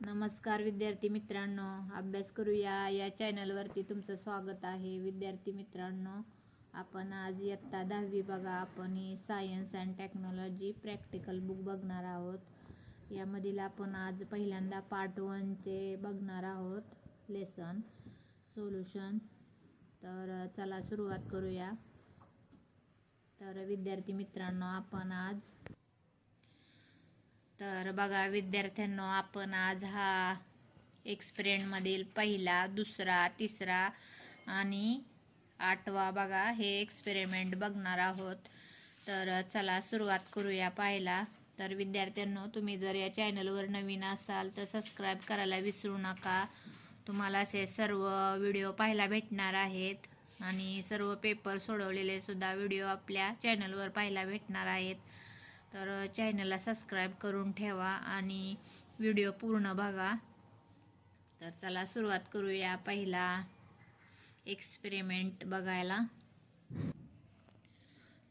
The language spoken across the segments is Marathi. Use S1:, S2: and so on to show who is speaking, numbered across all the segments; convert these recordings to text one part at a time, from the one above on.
S1: नमस्कार विद्यार्थी मित्रांनो अभ्यास करूया. या चॅनलवरती तुमचं स्वागत आहे. विद्यार्थी मित्रांनो आपण आज इयत्ता दहावी बघा. आपण science and technology practical book बघणार आहोत. यामधील आपण आज पहिल्यांदा पार्ट वनचे बघणार आहोत. लेसन सोल्युशन तर चला सुरुवात करूया. तर विद्यार्थी मित्रांनो आपण आज तर बघा विद्यार्थ्यांनो आपण आज हा एक्सपेरिमेंटमधील पहिला दुसरा तिसरा आणि आठवा बघा हे एक्सपेरिमेंट बघणार आहोत. तर चला सुरुवात करूया पाहायला. तर विद्यार्थ्यांनो तुम्ही जर या चॅनलवर नवीन असाल तर सबस्क्राईब करायला विसरू नका. तुम्हाला असे सर्व व्हिडिओ पाहायला भेटणार आहेत. आणि सर्व पेपर सोडवलेले सुद्धा व्हिडिओ आपल्या चॅनलवर पाहायला भेटणार आहेत. तर चॅनलला सबस्क्राईब करून ठेवा आणि व्हिडिओ पूर्ण बघा. तर चला सुरुवात करूया पहिला एक्सपेरिमेंट बघायला.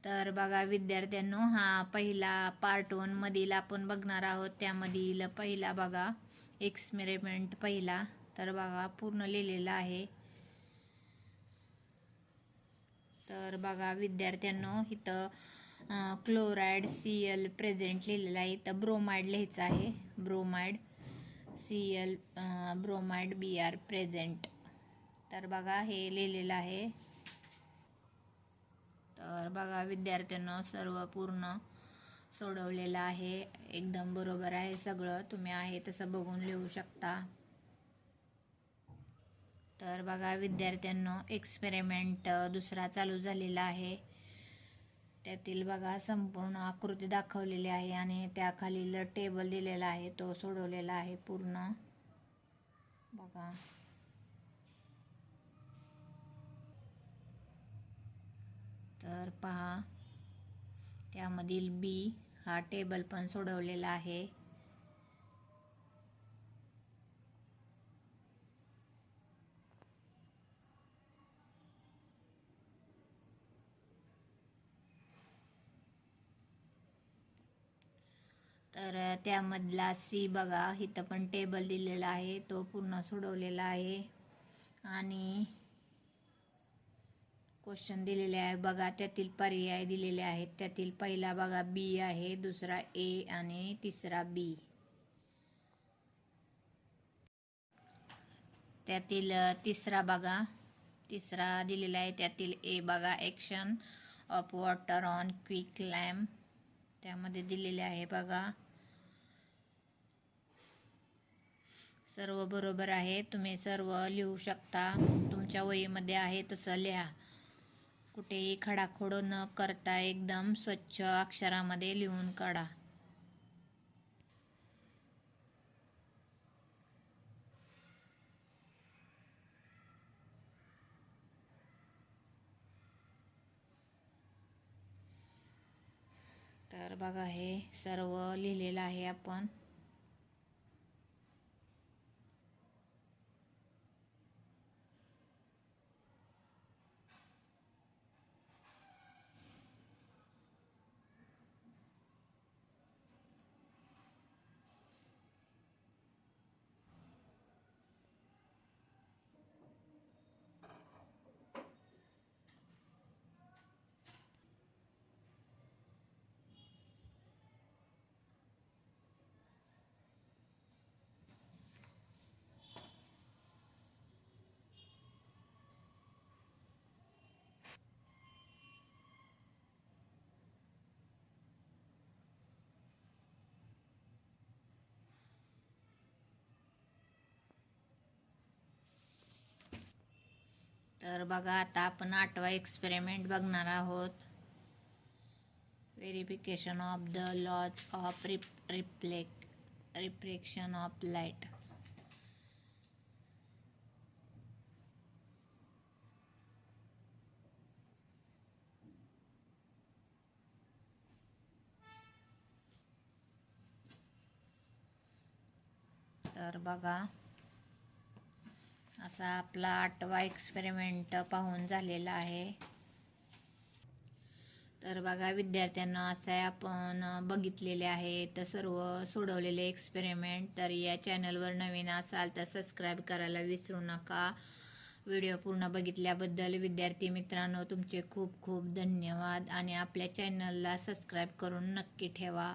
S1: तर बघा विद्यार्थ्यांनो हा पहिला पार्ट वनमधील आपण बघणार आहोत. त्यामधील पहिला बघा एक्सपेरिमेंट पहिला. तर बघा पूर्ण लिहिलेला आहे. तर बघा विद्यार्थ्यांनो इथं क्लोराईड सी एल प्रेझेंट लिहिलेलं आहे. इथं ब्रोमाइड लिहायचं आहे. Bromide C L bromide B R present. तर बघा हे लिहिलेलं आहे. तर बघा विद्यार्थ्यांना सर्व पूर्ण सोडवलेलं आहे. एकदम बरोबर आहे सगळं. तुम्ही आहे तसं बघून लिहू शकता. तर बघा विद्यार्थ्यांनो एक्सपेरिमेंट दुसरा चालू झालेला आहे. त्यातील बघा संपूर्ण आकृती दाखवलेली आहे आणि त्याखालील टेबल दिलेला आहे तो सोडवलेला आहे पूर्ण. बघा. तर पहा त्यामधील बी हा टेबल पण सोडवलेला आहे. तर त्यामधला सी बघा इथं पण टेबल दिलेला आहे तो पूर्ण सोडवलेला आहे. आणि क्वेश्चन दिलेले आहे बघा त्यातील पर्याय दिलेले आहेत. त्यातील पहिला बघा बी आहे दुसरा ए आणि तिसरा बी. त्यातील तिसरा बघा तिसरा दिलेला आहे. त्यातील ए बघा action of water on quick lamp त्यामध्ये दिलेले आहे बघा. सर्व बरोबर आहे. तुम्ही सर्व लिहू शकता. तुमच्या वहीमध्ये आहे तसं लिहा. कुठेही खडाखोड न करता एकदम स्वच्छ अक्षरामध्ये लिहून काढा. तर बघा हे सर्व लिहिलेलं आहे आपण. तर बघा आता आपण आठवा एक्सपेरिमेंट बघणार आहोत. Verification of the laws of rip reflect refraction of light तर बघा असा आपला आठवा एक्सपेरिमेंट पाहून झालेला आहे. तर बघा विद्यार्थ्यांना असं आहे आपण बघितलेले आहे तर सर्व सोडवलेले एक्सपेरिमेंट तर या चॅनलवर नवीन असाल तर सबस्क्राईब करायला विसरू नका. व्हिडिओ पूर्ण बघितल्याबद्दल विद्यार्थी मित्रांनो तुमचे खूप खूप धन्यवाद. आणि आपल्या चॅनलला सबस्क्राईब करून नक्की ठेवा.